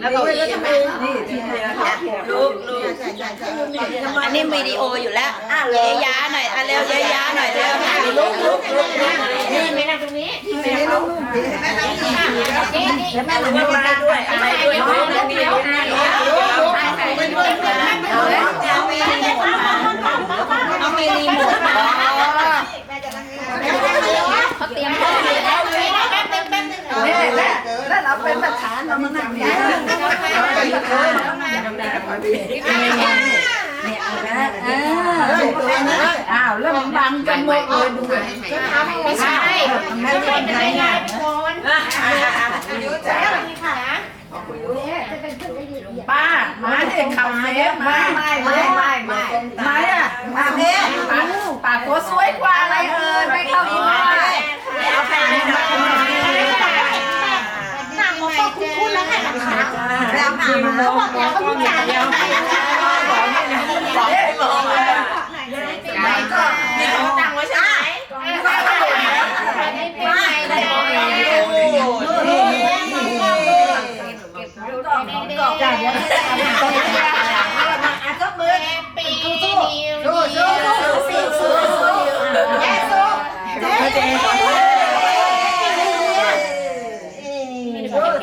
แล้วก็อีกไหมนี่ที่ไหนนะคะลูกลูกอันนี้วิดีโออยู่แล้วเยยาหน่อยอะเร็วเยยาหน่อยเร็วลุกลุกลุกนี่ไม่นั่งตรงนี้ที่ไหนลูกที่ไหนแม่ทำที่นี่นี่แล้วแม่มาด้วยอะไรด้วยน้องเดี๋ยวเดี๋ยวถ่ายถ่ายไปด้วยเอาแล้วจะมีรีโมทมาน้องมีรีโมทมาเขาเตรียมพร้อมแล้วแป๊บนึงแป๊บนึง แม่แม่แล้วเราเป็นประธานเรามานั่งเนี่ยอ้าว แล้วมันบังกันหมดเลยดูไม่ใช่ไม่ได้ไงอะป้ามาเด็กขับเซฟมาไม่ไม่ไม่ไม่ไม่อะมาเพ่ป้าป้าตัวสวยกว่าอะไรเอ่ยไม่เข้าอีกเลยเอาไปเลยนะหนังมันก็คุ้นๆแล้วค่ะนะคะแล้วมามาเขาบอกแล้วเขารู้จักแล้วบอกให้บอกไม่ก็นี่เขาตั้งไว้ใช่ไหมไม่ได้บอกเอง จ่ายยังไม่ได้อะก็มือ ปีนี้ สู้สู้สู้สู้สู้แย่สู้เจ๊เจ๊สู้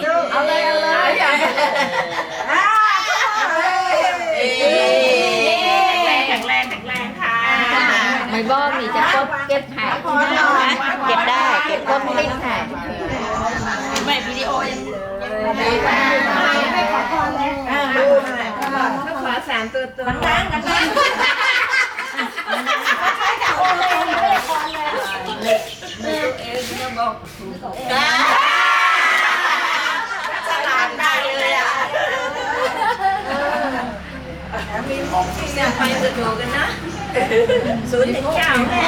สู้เอาเลยเอาเลยอย่าอ่า แข็งแรงแข็งแรงค่ะไม่บอกนี่จะกดเก็ บหายเก็บได้เก็บกดไม่หายไม่วิดีโอยังไม่ขอพรเลยอ่าดูขอสามตัวตัวนั่งกันนั่งฉลาดได้เลยอะมีของจริงเนี่ยไปจะดูกันนะศูนย์ถึงเก้าแม่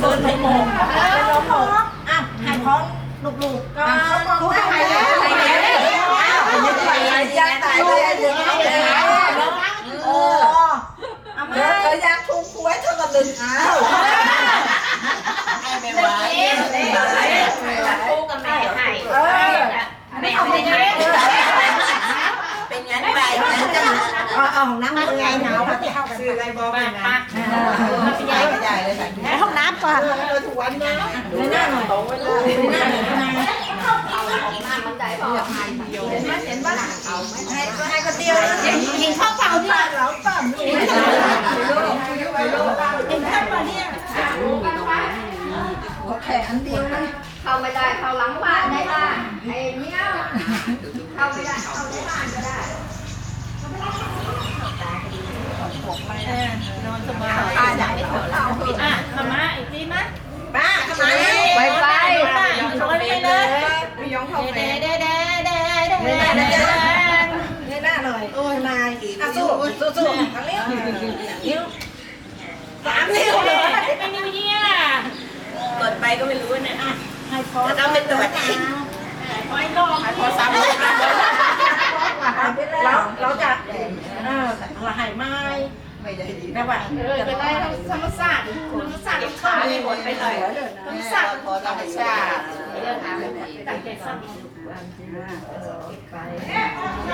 เดินไปมองหกอะให้พร้อมลูกๆก็ทุกใครเลยใครเลยใครยักตายเลยเดี๋ยวไม่ได้โอ้อามาก็อยากถูกหวยเท่ากับดึงอ้าว ไม่ไหวไม่ไหวคู่กับแม่ให้ เออ แม่ไม่ได้เป็นงั้นไปงั้นจะ เอาเอานั่งมือไงหนาวมาที่เข้ากันซื้ออะไรบอกมานะปะใหญ่ใหญ่เลยในห้องน้ำก่อนถูกวันนะในหน้าหน่อยในหน้าหน่อยนะเห็นไหมเห็นไหมให้ให้คนเดียวยิงเข้าเป่าเนี่ยเราต่ำลูกเห็นแค่มาเนี่ยโอเคอันเดียวเลยเข้าไม่ได้เข้าหลังบ้านได้บ้างไอ้เนี้ยเข้าไม่ได้เข้าในบ้านก็ได้ นอ่ายตาอยากให้เถอะเราอะทำมาอีกทีมั้ยป้าทำไมไปไปชวนไปเลยม่ยอมเข้าไปเด้เด้เด้เด้เด้ในหน้าหน่อยโอ้ยนายอะสู้สู้สู้ทางนี้ยวนิ้วสามนิ้วเลยเป็นยังไงเนี่ยกดไปก็ไม่รู้นี่ยอะให้พอจะต้องไปตรวจอีกขอให้ลองขอซ้ำเลยเราเราจะเออเราหายไม้ ไม่ได้ดีนะว่าเออจะได้ธรรมศาสตร์ธรรมศาสตร์ขาเลยหมดไปหน่อยธรรมศาสตร์ขอธรรมชาติเรื่องหาไม่หมดตั้งใจซ้ำแ